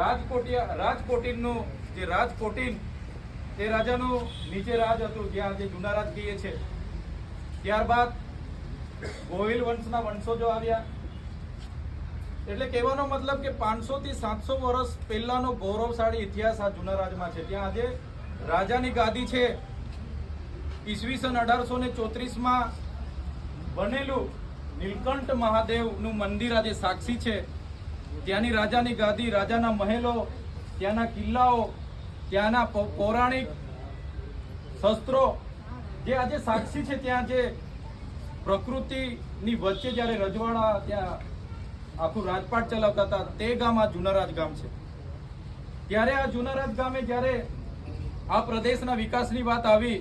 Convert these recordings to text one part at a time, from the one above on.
રાજકોટિયા, રાજકોટીનનું જે રાજકોટીન એ રાજાનું નીચે રાજ હતું, જ્યાં આજે જૂના રાજ કહીએ છે. ત્યારબાદ ગોહિલ વંશના વંશોજો આવ્યા. એટલે કહેવાનો મતલબ કે પાંચસો થી સાતસો વર્ષ પહેલાનો ગૌરવશાળી ઇતિહાસ આ જૂના રાજમાં છે. ત્યાં આજે રાજાની ગાદી છે. ઈસવીસન અઢારસો ને ચોત્રીસમાં બનેલું નીલકંઠ મહાદેવનું મંદિર આજે સાક્ષી છે. ત્યાંની રાજાની ગાદી, રાજાના મહેલો, ત્યાંના કિલ્લાઓ, ત્યાંના પૌરાણિક શસ્ત્રો, જે આજે સાક્ષી છે ત્યાં જે પ્રકૃતિની વચ્ચે જ્યારે રજવાડા ત્યાં આખું રાજપાટ ચલાવતા હતા, તે ગામ આ જુનારાજ ગામ છે. ત્યારે આ જુનારાજ ગામે જ્યારે આ પ્રદેશના વિકાસની વાત આવી,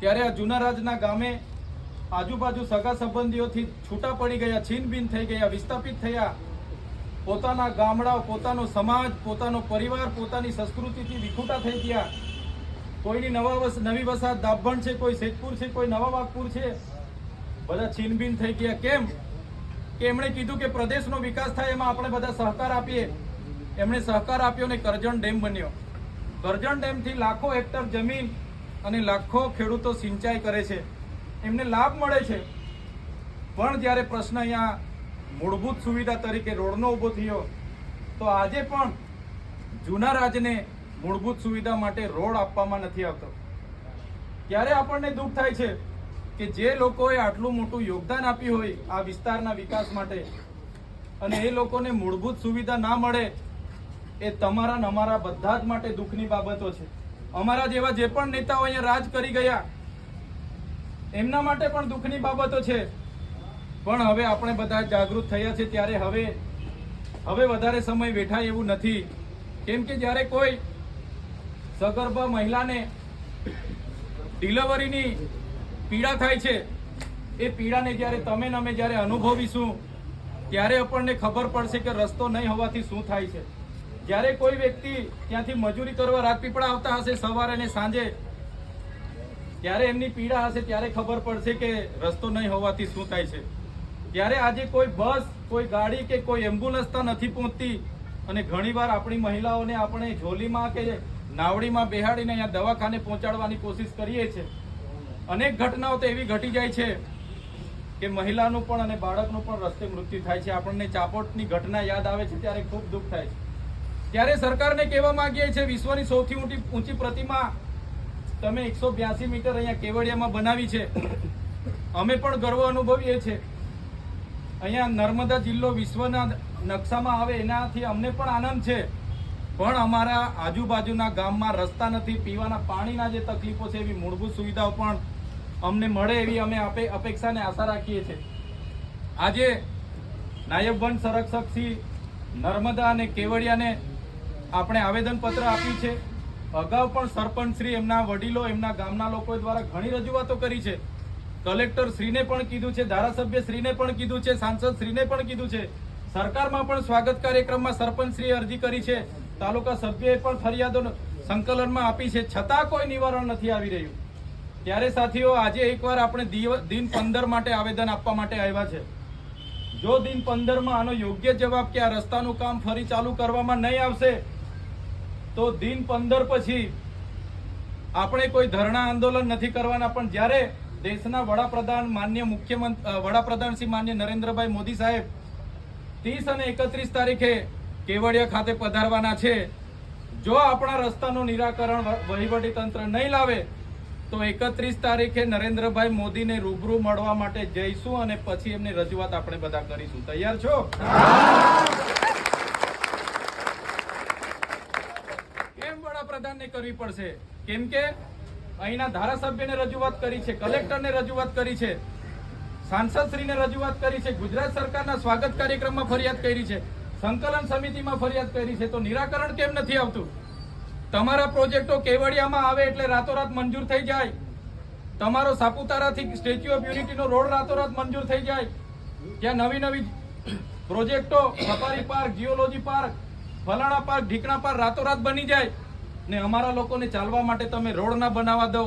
ત્યારે આ જુનારાજના ગામે આજુબાજુ સગા સંબંધીઓથી છૂટા પડી ગયા છીનબીન થઈ ગયા, વિસ્થાપિત થયા. પોતાના ગામડાઓ, પોતાનો સમાજ, પોતાનો પરિવાર, પોતાની સંસ્કૃતિથી વિખૂટા થઈ ગયા. કોઈની નવા વસ, નવી વસાહત દાભણ છે, કોઈ શેખપુર છે, કોઈ નવા વાગપુર છે. બધા છીનબીન થઈ ગયા. કેમ? કે એમણે કીધું કે પ્રદેશનો વિકાસ થાય એમાં આપણે બધા સહકાર આપીએ. એમણે સહકાર આપ્યો ને કરજણ ડેમ બન્યો. કરજણ ડેમથી લાખો હેક્ટર જમીન અને લાખો ખેડૂતો સિંચાઈ કરે છે. એમને લાભ મળે છે. પણ જ્યારે પ્રશ્ન અહીંયા મૂળભૂત સુવિધા તરીકે રોડનો ઊભો થયો, તો આજે પણ જૂના રાજને મૂળભૂત સુવિધા માટે રોડ આપવામાં નથી આવતો. ત્યારે આપણને દુઃખ થાય છે કે જે લોકોએ આટલું મોટું યોગદાન આપ્યું હોય આ વિસ્તારના વિકાસ માટે, અને એ લોકોને મૂળભૂત સુવિધા ના મળે, એ તમારા ને અમારા બધા જ માટે દુઃખની બાબતો છે. અમારા જેવા જે પણ નેતાઓ અહીંયા રાજ કરી ગયા, એમના માટે પણ દુઃખની બાબતો છે. પણ હવે આપણે બધા જાગૃત થયા છે ત્યારે હવે હવે વધારે સમય વેઠાય એવું નથી. કેમ કે જ્યારે કોઈ સગર્ભા મહિલાને ડિલિવરીની પીડા થાય છે, એ પીડાને જ્યારે તમે ને અમે જ્યારે અનુભવીશું, ત્યારે આપણને ખબર પડશે કે રસ્તો નહીં હોવાથી શું થાય છે. જ્યારે કોઈ વ્યક્તિ ત્યાંથી મજૂરી કરવા રાજપીપળા આવતા હશે સવારે ને સાંજે, ત્યારે એમની પીડા હશે ત્યારે ખબર પડશે કે રસ્તો નહીં હોવાથી શું થાય છે. ત્યારે આજે કોઈ બસ, કોઈ ગાડી કે કોઈ એમ્બ્યુલન્સ તો નથી પહોંચતી. અને ઘણીવાર આપણી મહિલાઓને આપણે ઝોલીમાં કે નાવડીમાં બેહાડીને અહીંયા દવાખાને પહોંચાડવાની કોશિશ કરીએ છીએ. અનેક ઘટનાઓ તો એવી ઘટી જાય છે કે મહિલાનું પણ અને બાળકનું પણ રસ્તે મૃત્યુ થાય છે. આપણને ચાપોટની ઘટના યાદ આવે છે ત્યારે ખૂબ દુઃખ થાય છે. ત્યારે સરકારને કહેવા માંગીએ છીએ, વિશ્વની સૌથી ઊંચી ઊંચી પ્રતિમા તમે એકસો બ્યાસી મીટર અહીંયા કેવડિયામાં બનાવી છે. અમે પણ ગર્વ અનુભવીએ છીએ. અહીંયા નર્મદા જિલ્લો વિશ્વના નકશામાં આવે એનાથી અમને પણ આનંદ છે. પણ અમારા આજુબાજુના ગામમાં રસ્તા નથી, પીવાના પાણીના જે તકલીફો છે એવી મૂળભૂત સુવિધાઓ પણ અમને મળે એવી અમે અપેક્ષાને આશા રાખીએ છીએ. આજે નાયબ વન સંરક્ષક શ્રી નર્મદા અને કેવડિયાને આપણે આવેદનપત્ર આપ્યું છે. અગાઉ પણ સરપંચ શ્રી, એમના વડીલો, એમના ગામના લોકો દ્વારા ઘણી રજૂઆતો કરી છે. કલેક્ટર શ્રીને પણ કીધું છે, ધારાસભ્ય શ્રીને પણ કીધું છે, સાંસદ શ્રીને પણ કીધું છે. સરકારમાં પણ સ્વાગત કાર્યક્રમમાં સરપંચ શ્રીએ અરજી કરી છે. તાલુકા સભ્યએ પણ ફરિયાદો સંકલનમાં આપી છે. છતાં કોઈ નિવારણ નથી આવી રહ્યું. ત્યારે સાથીઓ, આજે એકવાર આપણે દિન પંદર માટે આવેદન આપવા માટે આવ્યા છે. જો દિન પંદરમાં આનો યોગ્ય જવાબ કે આ રસ્તાનું કામ ફરી ચાલુ કરવામાં નહીં આવશે, તો દિન પંદર પછી આપણે કોઈ ધરણા આંદોલન નથી કરવાના. પણ જ્યારે દેશના વડાપ્રધાન માન્ય મુખ્યમંત્રી વડાપ્રધાન શ્રી માન્ય નરેન્દ્રભાઈ મોદી સાહેબ ત્રીસ અને એકત્રીસ તારીખે કેવડિયા ખાતે પધારવાના છે. જો આપણા રસ્તાનું નિરાકરણ વહીવટી તંત્ર નહીં લાવે, તો એકત્રીસ તારીખે નરેન્દ્રભાઈ મોદીને રૂબરૂ મળવા માટે જઈશું અને પછી એમની રજૂઆત આપણે બધા કરીશું. તૈયાર છો? કેમ વડાપ્રધાનને કરવી પડશે? કેમ કે અહીંના ધારાસભ્યને રજૂઆત કરી છે, કલેક્ટરને રજૂઆત કરી છે, સાંસદશ્રીને રજૂઆત કરી છે, ગુજરાત સરકારના સ્વાગત કાર્યક્રમમાં ફરિયાદ કરી છે, સંકલન સમિતિમાં ફરિયાદ કરી છે. તો નિરાકરણ કેમ નથી આવતું? તમારા પ્રોજેક્ટો કેવડિયામાં આવે એટલે રાતોરાત મંજૂર થઈ જાય. તમારો સાપુતારાથી સ્ટેચ્યુ ઓફ યુનિટીનો રોડ રાતોરાત મંજૂર થઈ જાય. ત્યાં નવી નવી પ્રોજેક્ટો, સફારી પાર્ક જીઓલોજી પાર્ક, ફલાણા પાર્ક, ઢીકણા પાર્ક રાતોરાત બની જાય. ને અમારા લોકોને ચાલવા માટે તમે રોડ ના બનાવવા દો.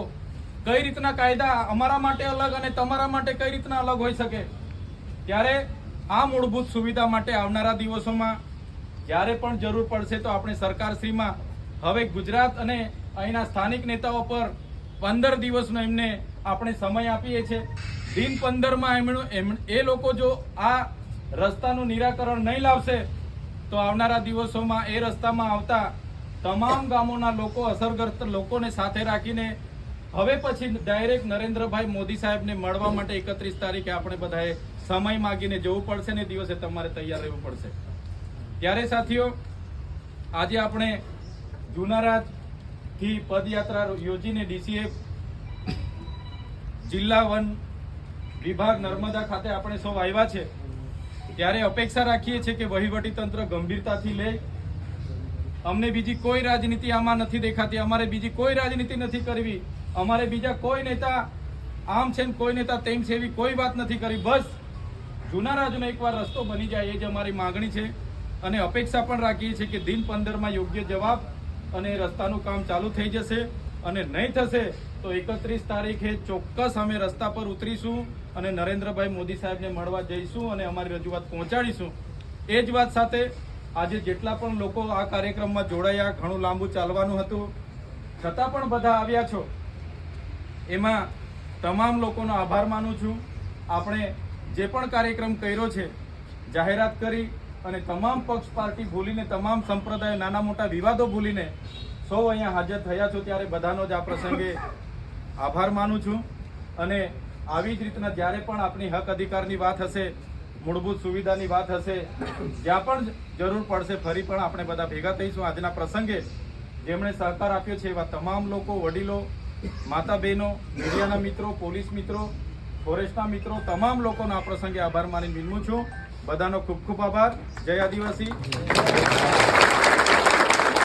કઈ રીતના કાયદા અમારા માટે અલગ અને તમારા માટે કઈ રીતના અલગ હોઈ શકે? ત્યારે આ મૂળભૂત સુવિધા માટે આવનારા દિવસોમાં જ્યારે પણ જરૂર પડશે તો આપણે સરકારશ્રીમાં હવે ગુજરાત અને અહીંના સ્થાનિક નેતાઓ પર પંદર દિવસનો એમને આપણે સમય આપીએ છીએ. દિન પંદરમાં એમણે એમ, એ લોકો જો આ રસ્તાનું નિરાકરણ નહીં લાવશે, તો આવનારા દિવસોમાં એ રસ્તામાં આવતા તમામ ગામોના લોકો, અસરગ્રસ્ત લોકોને સાથે રાખીને હવે પછી ડાયરેક્ટ નરેન્દ્રભાઈ મોદી સાહેબને મળવા માટે એકત્રીસ તારીખે આપણે બધાએ સમય માગીને જવું પડશે ને દિવસે તમારે તૈયાર રહેવું પડશે. ત્યારે સાથીઓ, આજે આપણે જુનારાજથી પદયાત્રા યોજીને ડીસીએ જિલ્લા વન વિભાગ નર્મદા ખાતે આપણે સૌ આવ્યા છે. ત્યારે અપેક્ષા રાખીએ છીએ કે વહીવટી તંત્ર ગંભીરતાથી લે અમને બીજી કોઈ રાજનીતિ આમાં નથી દેખાતી. અમારે બીજી કોઈ રાજનીતિ નથી કરવી. અમારે બીજા કોઈ નેતા, આમ છે કોઈ નેતા, તેમ છે એવી કોઈ વાત નથી કરી. બસ જૂના રાજનો એકવાર રસ્તો બની જાય એ જ અમારી માગણી છે. અને અપેક્ષા પણ રાખીએ છીએ કે દિન પંદરમાં યોગ્ય જવાબ અને રસ્તાનું કામ ચાલુ થઈ જશે. અને નહીં થશે તો એકત્રીસ તારીખે ચોક્કસ અમે રસ્તા પર ઉતરીશું અને નરેન્દ્રભાઈ મોદી સાહેબને મળવા જઈશું અને અમારી રજૂઆત પહોંચાડીશું. એ જ વાત સાથે આજે જેટલા પણ લોકો આ કાર્યક્રમમાં જોડાયા, ઘણું લાંબુ ચાલવાનું હતું, છતાં પણ બધા આવ્યા છો. એમાં તમામ લોકોનો આભાર માનું છું. આપણે જે પણ કાર્યક્રમ કર્યો છે, જાહેરાત કરી અને તમામ પક્ષ પાર્ટી ભૂલીને, તમામ સંપ્રદાય નાના મોટા વિવાદો ભૂલીને સૌ અહીંયા હાજર થયા છો ત્યારે બધાનો જ આ પ્રસંગે આભાર માનું છું. અને આવી જ રીતના જ્યારે પણ આપણી હક અધિકારની વાત હશે મૂળભૂત સુવિધાની વાત હશે. જ્યાં પણ જરૂર પડશે ફરી પણ આપણે બધા ભેગા થઈશું. આજના પ્રસંગે જેમણે સહકાર આપ્યો છે એવા તમામ લોકો, વડીલો માતા બહેનો મીડિયાના મિત્રો, પોલીસ મિત્રો, ફોરેસ્ટના મિત્રો, તમામ લોકોનો આ પ્રસંગે આભાર માની વિનમું છું. બધાનો ખૂબ ખૂબ આભાર. જય આદિવાસી.